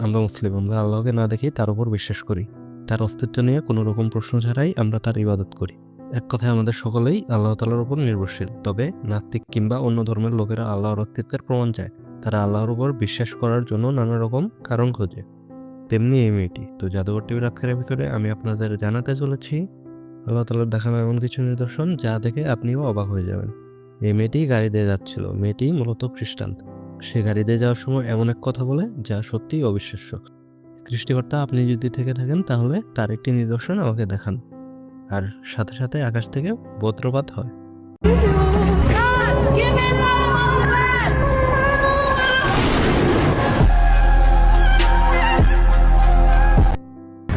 আমরা মুসলিম, আমরা আল্লাহকে না দেখি তার উপর বিশ্বাস করি। তার অস্তিত্ব নিয়ে কোনো রকম প্রশ্ন ছাড়াই আমরা তার ইবাদত করি। এক কথায় আমাদের সকলেই আল্লাহ তালার উপর নির্ভরশীল। তবে নাস্তিক কিংবা অন্য ধর্মের লোকেরা আল্লাহর অস্তিত্বের প্রমাণ চায়। তারা আল্লাহর উপর বিশ্বাস করার জন্য নানা রকম কারণ খোঁজে। তেমনি এই মেয়েটি, তো জাদুঘর টিভির আজকের এপিসোডে আমি আপনাদের জানাতে চলেছি, আল্লাহ তালার দেখানো এমন কিছু নিদর্শন যা দেখে আপনিও অবাক হয়ে যাবেন। এই মেয়েটি গাড়ি দিয়ে যাচ্ছিল। মেয়েটি মূলত খ্রিস্টান। সে গাড়ি দিয়ে যাওয়ার সময় এমন এক কথা বলে যা সত্যিই অবিশ্বাস্য। সৃষ্টিকর্তা আপনি যদি থেকে থাকেন, তাহলে তার একটি নিদর্শন আমাকে দেখান। আর সাথে সাথে আকাশ থেকে বজ্রপাত হয়!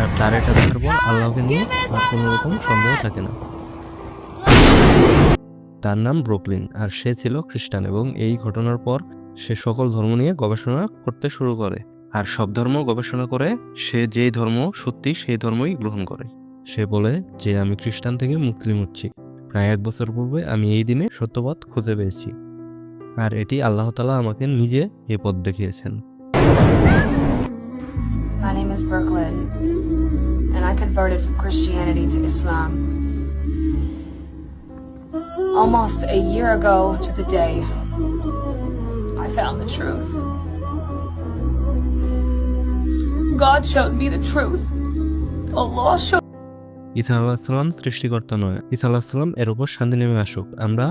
আর তার এটা দেখার পর আল্লাহকে নিয়ে আর কোনো রকম সন্দেহ থাকে না। তার নাম ব্রুকলিন, আর সে ছিল খ্রিস্টান এবং এই ঘটনার পর সে সকল ধর্ম নিয়ে গবেষণা করতে শুরু করে। আর সব ধর্ম গবেষণা করে সে যেই ধর্ম সত্যি সেই ধর্মই গ্রহণ করে। সে বলে যে আমি খ্রিস্টান থেকে মুসলিম হচ্ছি প্রায় এক বছর পূর্বে আমি এই দিনে সত্যপথ খুঁজে পেয়েছি। আর এটি আল্লাহ তালা আমাকে নিজে এ পথ দেখিয়েছেন. Almost a year ago to the day, found the truth. God showed me the truth. Allah showed ইসা আল্লাহ সাল্লাম সৃষ্টিকর্তা নয়। ইসা আল্লাহ সাল্লাম এর উপর শান্তি নেমে আসুক। আমরা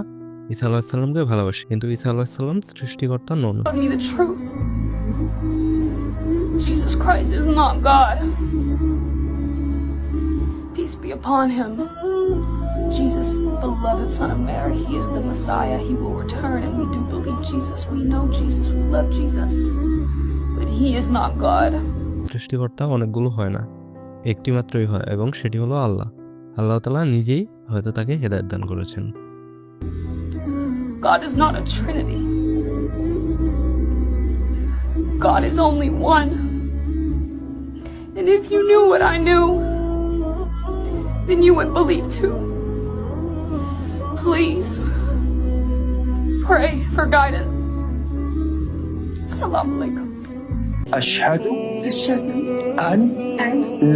ঈসা আল্লাহ সাল্লামকে ভালোবাসি কিন্তু ঈসা আল্লাহ সাল্লাম সৃষ্টিকর্তা নন। Jesus, beloved Son of Mary, he is the Messiah. He will return, and we do believe Jesus. We know Jesus. We love Jesus. But he is not God. সৃষ্টিকর্তা অনেকগুলো হয় না একটি মাত্রই হয় এবং সেটি হলো আল্লাহ আল্লাহ তালা নিজেই হয়তো তাকে হেদায়ত দান করেছেন God is not a trinity. God is only one. And if you knew what I knew, then you would believe too. Please pray for guidance. Assalamu alaikum. أشهد أن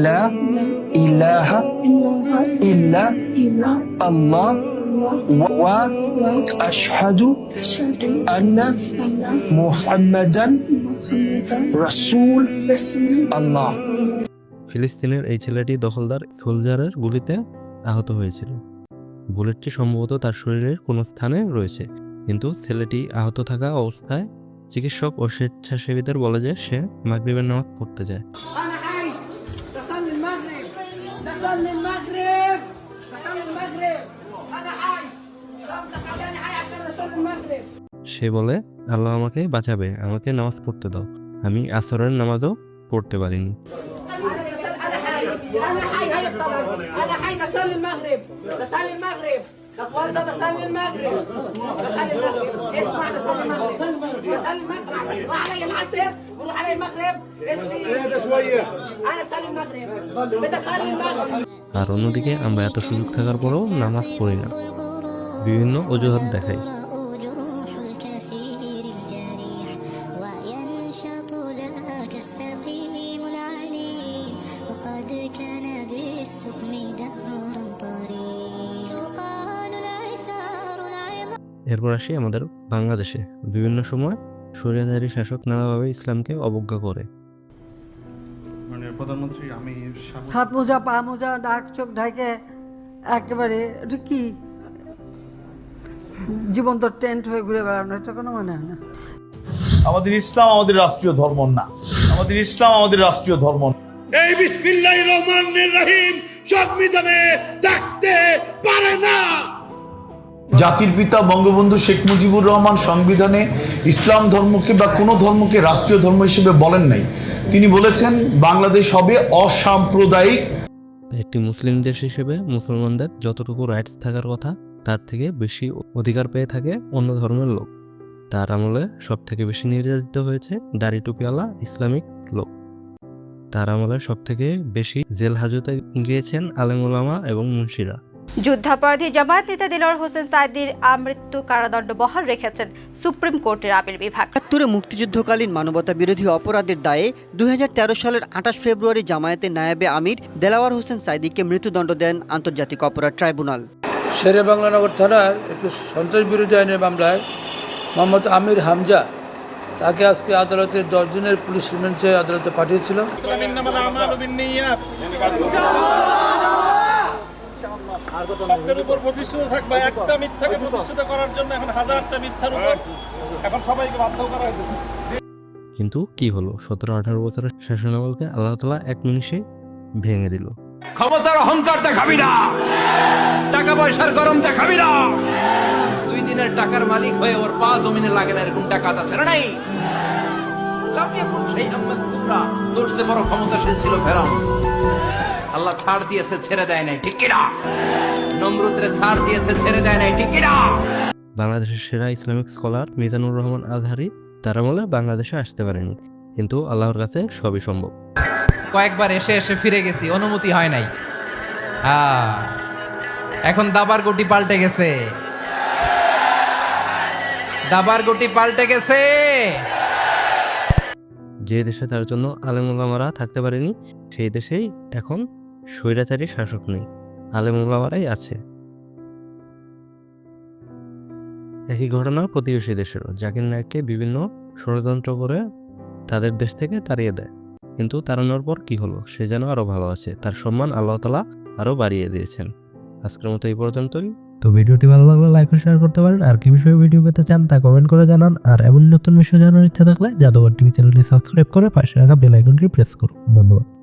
لا إله إلا الله وأشهد أن محمدا رسول الله ফিলিস্তিনের এই ছেলেটি দখলদার সোলজারের গুলিতে আহত হয়েছিল বুলেটটি সম্ভবত তার শরীরের কোনো স্থানে রয়েছে। কিন্তু ছেলেটি আহত থাকা অবস্থায় চিকিৎসক ও স্বেচ্ছাসেবীদের বলে যে সে মাগরিবের নামাজ পড়তে যায়। সে বলে, আল্লাহ আমাকে বাঁচাবে, আমাকে নামাজ পড়তে দাও। আমি আসরের নামাজও পড়তে পারিনি। بصلي المغرب بصلي المغرب بتوضى بصلي المغرب بصلي المغرب اسمع بصلي المغرب بصلي المغرب عشان يطلع علي العصر بروح علي المغرب اهدى شويه انا بصلي المغرب بدي اصلي المغرب আর অন্যদিকে আমরা এত সুযোগ থাকার পরেও নামাজ পড়ি না বিভিন্ন অজুহাত দেখাই এরপর আসি আমাদের বাংলাদেশে। বিভিন্ন সময় স্বৈরাচারী শাসক নানাভাবে ইসলামকে অবজ্ঞা করে। প্রধানমন্ত্রী আমি হাত মোজা পা মোজা ডাক চোখ ঢাকে একেবারে এটা কি? জীবন্ত টেন্ট হয়ে ঘুরে বেড়ানো এটা কোনো মানে হয় না। আমাদের ইসলাম আমাদের রাষ্ট্রীয় ধর্ম না। আমাদের ইসলাম আমাদের রাষ্ট্রীয় ধর্ম না। এই বিসমিল্লাহ রহমানির রহিম সংবিধানে থাকতে পারে না। জাতির পিতা বঙ্গবন্ধু শেখ মুজিবুর রহমান সংবিধানে ইসলাম ধর্মকে বা কোনো ধর্মকে রাষ্ট্রীয় ধর্ম হিসেবে বলেন নাই। তিনি বলেছেন, বাংলাদেশ হবে অসাম্প্রদায়িক। একটি মুসলিম দেশ হিসেবে মুসলমানদের যতটুকু রাইটস থাকার কথা, তার থেকে বেশি অধিকার পেয়ে থাকে অন্য ধর্মের লোক। তার আমলে সব থেকে বেশি নির্যাতিত হয়েছে দাড়ি টুপিওয়ালা ইসলামিক লোক। তার আমলে সব থেকে বেশি জেল হাজতে গিয়েছেন আলেম ওলামা এবং মুন্সিরা। যুদ্ধাপরাধী জামায়াত নেতা দিলওয়ার হোসেন সাইদির আমৃত্যু কারাদণ্ড বহাল রেখেছেন সুপ্রিম কোর্টের আপিল বিভাগ। একাত্তরে মুক্তিযুদ্ধকালীন মানবতা বিরোধী অপরাধের দায়ে দুই সালের আঠাশ ফেব্রুয়ারি জামায়াতের নায়াবে আমির দেলাওয়ার হোসেন সাইদিকে মৃত্যুদণ্ড দেন আন্তর্জাতিক অপরাধ ট্রাইব্যুনাল। শেরে বাংলানগর থানার একটি সন্ত্রাস বিরোধী আইনের মামলায় মোহাম্মদ আমির হামজা তাকে আজকে আদালতে দশ দিনের পুলিশ রিমান্ড চেয়ে আদালতে পাঠিয়েছিল। সত্যের উপর প্রতিষ্ঠিত থাকবে একটা মিথ্যাকে প্রতিষ্ঠিত করার জন্য এখন হাজারটা মিথ্যার উপর এখন সবাইকে বাধ্য করা হয়েছে কিন্তু কি হলো? সতেরো আঠারো বছরের শাসনামলকে আল্লাহ তালা এক নিমিষে ভেঙে দিল। ক্ষমতার অহংকার দেখাবি না। টাকা পয়সার গরম দেখাবি না। দুই দিনের টাকার মালিক হয়ে ওর পা জমিনে লাগে না এরকম টাকা আছে না নাই। ইয়াকুন শাইআম তোর চেয়ে বড় ক্ষমতাশীল ছিল ফেরাউন। আল্লাহ ছাড় দিয়েছে ছেড়ে দেয় নাই ঠিক কিনা? নমরুদরে ছাড় দিয়েছে ছেড়ে দেয় নাই ঠিক কিনা? বাংলাদেশের সেরা ইসলামিক স্কলার মিজানুর রহমান আজহারি তারা বলে বাংলাদেশে আসতে পারেনি কিন্তু আল্লাহর কাছে সবই সম্ভব। কয়েকবার এসে এসে ফিরে গেছি অনুমতি হয় নাই। এখন দাবার গুটি পাল্টে গেছে। দাবার গুটি পাল্টে গেছে। যে দেশে তার জন্য আলেমুলামারা থাকতে পারেনি সেই দেশেই এখন স্বৈরাচারী শাসক নেই আলেমুলামারাই আছে। একই ঘটনা প্রতিবেশী দেশেরও, জাকির নায়ককে বিভিন্ন ষড়যন্ত্র করে তাদের দেশ থেকে তাড়িয়ে দেয়। কিন্তু তাড়ানোর পর কি হলো, সে যেন আরও ভালো আছে, তার সম্মান আল্লাহ তালা আরও বাড়িয়ে দিয়েছেন। আজকের মতো এই পর্যন্তই। তো ভিডিওটি ভালো লাগলে লাইক ও শেয়ার করতে পারেন, আর কি বিষয়ে ভিডিও পেতে চান তা কমেন্ট করে জানান, আর এমন নতুন বিষয় জানার ইচ্ছা থাকলে জাদুঘর টিভি চ্যানেলটি সাবস্ক্রাইব করে পাশে রাখা বেল আইকনটি প্রেস করুন। ধন্যবাদ।